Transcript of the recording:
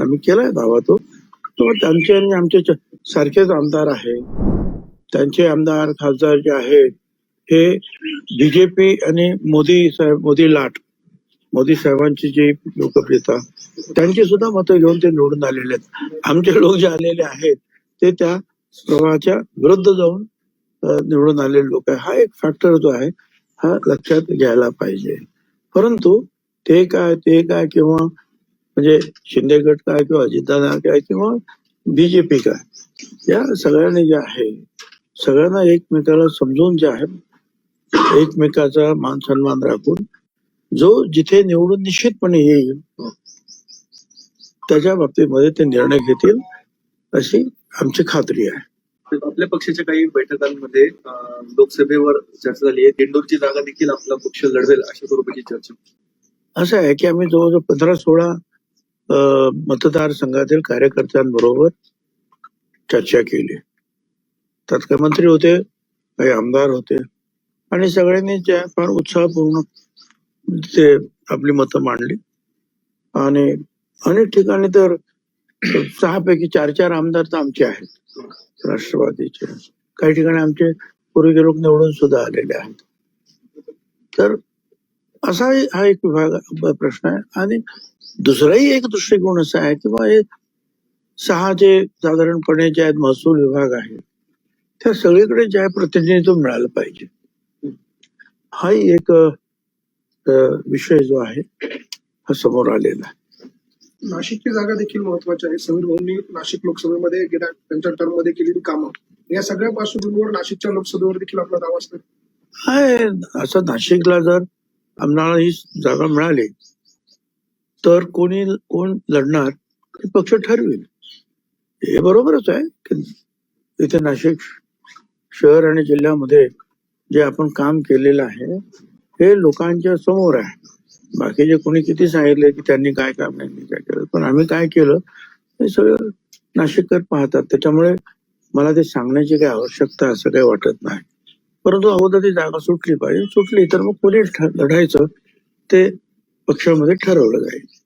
आम्ही केलाय दावा तो त्यांचे आणि आमचे सारखेच आमदार आहेत. त्यांचे आमदार खासदार जे आहेत हे बीजेपी आणि मोदी साहेब मोदी लाट. मोदी साहेबांची जी लोकप्रियता त्यांची सुद्धा मतं घेऊन ते निवडून आलेले आहेत. आमचे लोक जे आलेले आहेत ते त्या प्रवाहाच्या विरुद्ध जाऊन निवडून आलेले लोक आहे हा एक फॅक्टर जो आहे हा लक्षात घ्यायला पाहिजे. परंतु ते काय ते काय किंवा म्हणजे शिंदे गट काय किंवा अजितदादा काय किंवा बीजेपी काय या सगळ्यांनी जे आहे सगळ्यांना एकमेकाला समजून जे आहे एकमेकाचा मान सन्मान राखून जो जिथे निवडून निश्चितपणे येईल त्याच्या बाबतीमध्ये ते निर्णय घेतील अशी आमची खात्री आहे. आपल्या पक्षाच्या काही बैठकांमध्ये लोकसभेवर चर्चा झाली आहे. दिंडोरची जागा देखील आपला पक्ष लढवेल अशा स्वरूपाची चर्चा. असं आहे की आम्ही जवळजवळ पंधरा सोळा मतदारसंघातील कार्यकर्त्यांबरोबर चर्चा केली. तत्काळ मंत्री होते काही आमदार होते आणि सगळ्यांनी ज्या फार उत्साहपूर्ण ते आपली मतं मांडली. आणि अनेक ठिकाणी तर सहा पैकी चार चार आमदार तर आमचे आहेत. राष्ट्रवादीचे. काही ठिकाणी आमचे पूर्वीचे लोक निवडून सुद्धा आलेले आहेत. तर असा हा एक विभाग प्रश्न आहे. आणि दुसराही एक दृष्टिकोन असा आहे की बा हे सहा जे साधारणपणे जे आहेत महसूल विभाग आहे त्या सगळीकडे जे आहे प्रतिनिधित्व मिळालं पाहिजे. हाही एक विषय जो आहे हा समोर आलेला आहे. नाशिकची जागा देखील महत्वाची आहे. समीर भाऊंनी नाशिक लोकसभेमध्ये गेल्या त्यांच्या टर्ममध्ये केलेली कामं. या सगळ्या पार्श्वभूमीवर नाशिकच्या लोकसभेवर देखील आपला दावा असतो. आहे. असं नाशिकला जर आम्हाला ही जागा मिळाली. तर कोणी कोण लढणार पक्ष ठरवेल. हे बरोबरच आहे की इथे नाशिक शहर आणि जिल्ह्यामध्ये जे आपण काम केलेलं आहे हे लोकांच्या समोर आहे. बाकीचे कोणी किती सांगितले की त्यांनी काय काम नाही काय केलं पण आम्ही काय केलं हे सगळं नाशिककर पाहतात. त्याच्यामुळे मला ते सांगण्याची काही आवश्यकता असं काही वाटत नाही. परंतु अगोदर ती जागा सुटली पाहिजे. सुटली तर मग कोणी लढायचं ते पक्षामध्ये ठरवलं जाईल.